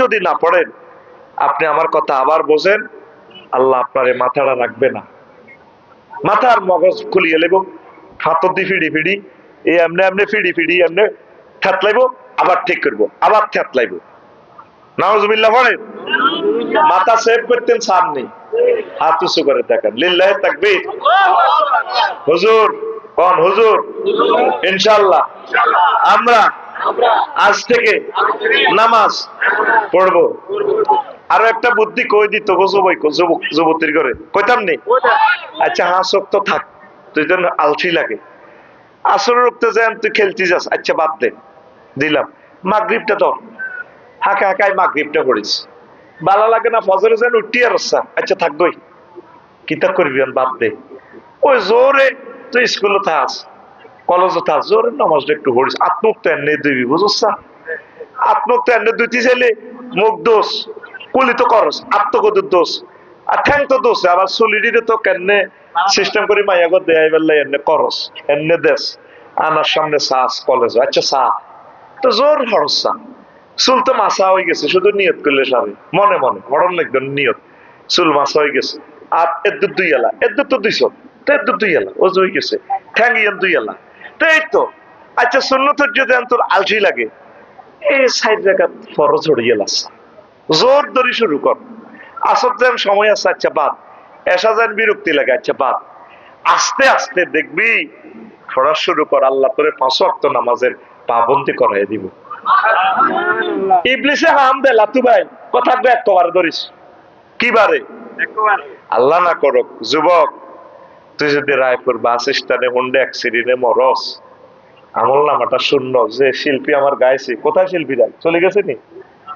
যদি না পড়েন, আপনি আমার কথা আবার বোঝেন, আল্লাহ আপনার মাথাটা রাখবে না। মাথার মগজ খুলিয়ে লেব হাতত দি ফিড়ি ফিড়ি, এই এমনি এমনি ফিড়ি ফিড়ি এমনি থ্যাতলাইব আবার ঠিক করব, আবার থ্যাতলাইব ইনশাআল্লাহ। আমরা আজ থেকে নামাজ পড়ব। আরও একটা বুদ্ধি কই দিত যুবতীর করে কইতাম নি? আচ্ছা হাঁ তো থাক, তুই তো আলসি লাগে। আসর রুখতে যান তুই খেলতে যাস আচ্ছা বাদ দে, দিলাম। মাগরিবটা তো হাঁকা হাঁকায় মাগরিবটা পড়িস। বালা লাগে না ফজরে যেন উঠি আর আচ্ছা থাকবই কিতাব করবি বাদ দে। ওই জোরে তুই স্কুলে থাস কলেজে থাস জোরে নামাজটা একটু পড়িস। আত্মুক্ত এনে দিবি বুঝছ আত্মুক্ত দুইটি ছেলে, মুখ দোষ, কুলি করস, আত্মগতির দোষ, আর ঠ্যাং তো দোষ, আবার তো সিস্টেম করে দেয় বেলা করস দেশ আনার সামনে চাস কলেজ আচ্ছা চা তো জোর হরসা চুল তো মাসা হয়ে গেছে, শুধু নিয়ত করলে সাবে মনে মনে হরণ লিখবেন নিয়ত। চুল মাসা হয়ে গেছে। আর এদ্দুর দুই এলা, এদ্দুর তো দুইশ, তো এদ্দুর দুই এলা ও হয়ে গেছে। ঠ্যাং দুই এলা। তো এই তো। আচ্ছা সুন্নতের যদি তোর আলসি লাগে এই সাইড ফরজ গেলাস জোর ধরে শুরু কর। আসর যেন সময় আছে আচ্ছা বাদ। এসা যেন বিরক্তি লাগে আচ্ছা বাদ। আস্তে আস্তে দেখবি পড়া শুরু কর আল্লাহ তোরে পাঁচ অক্ত নামাজের পাবন্দি করাই দিব। ইবলিসে হাম দে লাতু ভাই কথা একবার ধরিস। কি বারে? আল্লাহ না করক যুবক। তুই যদি রায়পুর বাস স্ট্যান্ডে হুন্ডে অ্যাক্সিডেন্টে মরস আমল নামাটা শূন্য। যে শিল্পী আমার গাইছে, কোথায় শিল্পী যায় চলে গেছে নি?